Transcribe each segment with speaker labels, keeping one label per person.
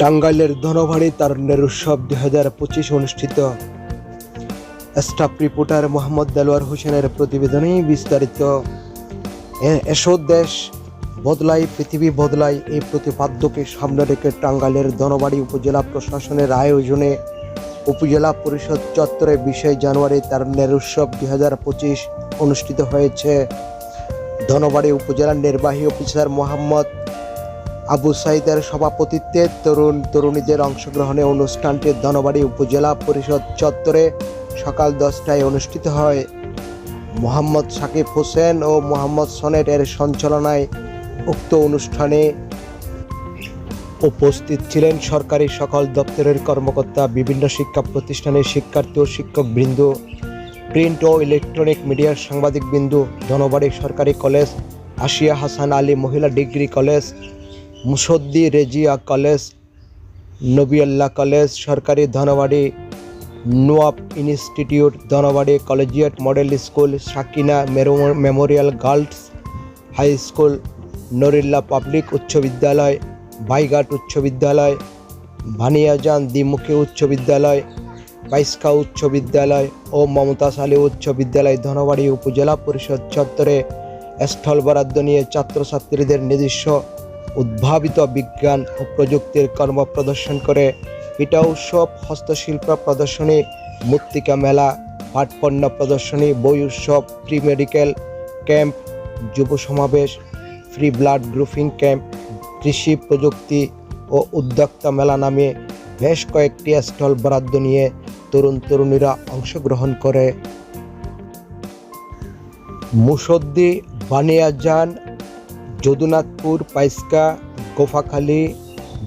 Speaker 1: টাঙ্গাইলের ধনবাড়ি তার নেরুৎসব দুই হাজার পঁচিশ অনুষ্ঠিত স্টাফ রিপোর্টার মোহাম্মদ দেলোয়ার হোসেনের প্রতিবেদনে বিস্তারিত এসো দেশ বদলায় পৃথিবী বদলায় এই প্রতিপাদ্যকে সামনে রেখে টাঙ্গাইলের ধনবাড়ি উপজেলা প্রশাসনের আয়োজনে উপজেলা পরিষদ চত্বরে বিশে জানুয়ারি তার নেরুৎসব দুই হাজার পঁচিশ অনুষ্ঠিত হয়েছে ধনবাড়ি উপজেলার নির্বাহী অফিসার মোহাম্মদ আবু সাইদের সভাপতিত্বে তরুণ তরুণীদের অংশগ্রহণে অনুষ্ঠানটি ধনবাড়ি উপজেলা পরিষদ চত্বরে সকাল দশটায় অনুষ্ঠিত হয় মোহাম্মদ সাকিব হোসেন ও মোহাম্মদ সনেট এর সঞ্চালনায় উক্ত অনুষ্ঠানে উপস্থিত ছিলেন সরকারি সকল দপ্তরের কর্মকর্তা বিভিন্ন শিক্ষা প্রতিষ্ঠানের শিক্ষার্থী ও শিক্ষকবৃন্দ প্রিন্ট ও ইলেকট্রনিক মিডিয়ার সাংবাদিক সাংবাদিকবৃন্দ ধনবাড়ি সরকারি কলেজ আশিয়া হাসান আলী মহিলা degree college Musaddi Rezia college Nobiyalla college সরকারি Dhanbari Noab institute Dhanbari collegiate model school Sakina memorial girls high school Narilla public উচ্চ বিদ্যালয় বাইঘাট উচ্চ বিদ্যালয় ভানিয়াজান দ্বিমুখী উচ্চ বিদ্যালয় বাইসকা উচ্চ বিদ্যালয় ও মমতাশালী আলী উচ্চ বিদ্যালয় ধনবাড়ি উপজেলা পরিষদ চত্বরে স্থল বরাদ্দ নিয়ে ছাত্রছাত্রীদের নিজস্ব উদ্ভাবিত বিজ্ঞান ও প্রযুক্তির কর্ম প্রদর্শন করে পিঠা উৎসব হস্তশিল্প প্রদর্শনী মূর্তিকা মেলা পাটপণ্য প্রদর্শনী বই উৎসব প্রি মেডিকেল ক্যাম্প যুব সমাবেশ ফ্রি ব্লাড গ্রুপিং ক্যাম্প কৃষি প্রযুক্তি ও উদ্যোক্তা মেলা নামে বেশ কয়েকটি স্টল বরাদ্দ নিয়ে তরুণ তরুণীরা অংশগ্রহণ করে মুসদ্দি বানিয়াজান যদুনাথপুর পাইস্কা গোফাখালী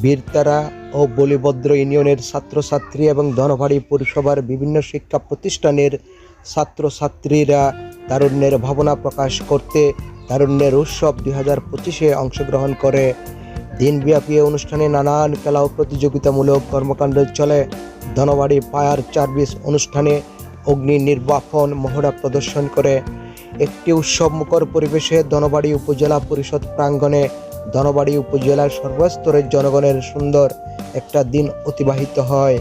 Speaker 1: বীরতারা ও বলিভদ্র ইউনিয়নের ছাত্রছাত্রী এবং ধনভারী পুরসভার বিভিন্ন শিক্ষা প্রতিষ্ঠানের ছাত্রছাত্রীরা তারুণ্যের ভাবনা প্রকাশ করতে তারুণ্যের উৎসব দুই হাজার পঁচিশে অংশগ্রহণ করে দিনব্যাপী অনুষ্ঠানে নানান খেলা ও প্রতিযোগিতামূলক কর্মকাণ্ড চলে ধনবাড়ি ফায়ার চার্ভিস অনুষ্ঠানে অগ্নি নির্বাপন মহড়া প্রদর্শন করে একটি উৎসবমুখর পরিবেশে ধনবাড়ি উপজেলা পরিষদ প্রাঙ্গণে ধনবাড়ি উপজেলার সর্বস্তরের জনগণের সুন্দর একটা দিন অতিবাহিত হয়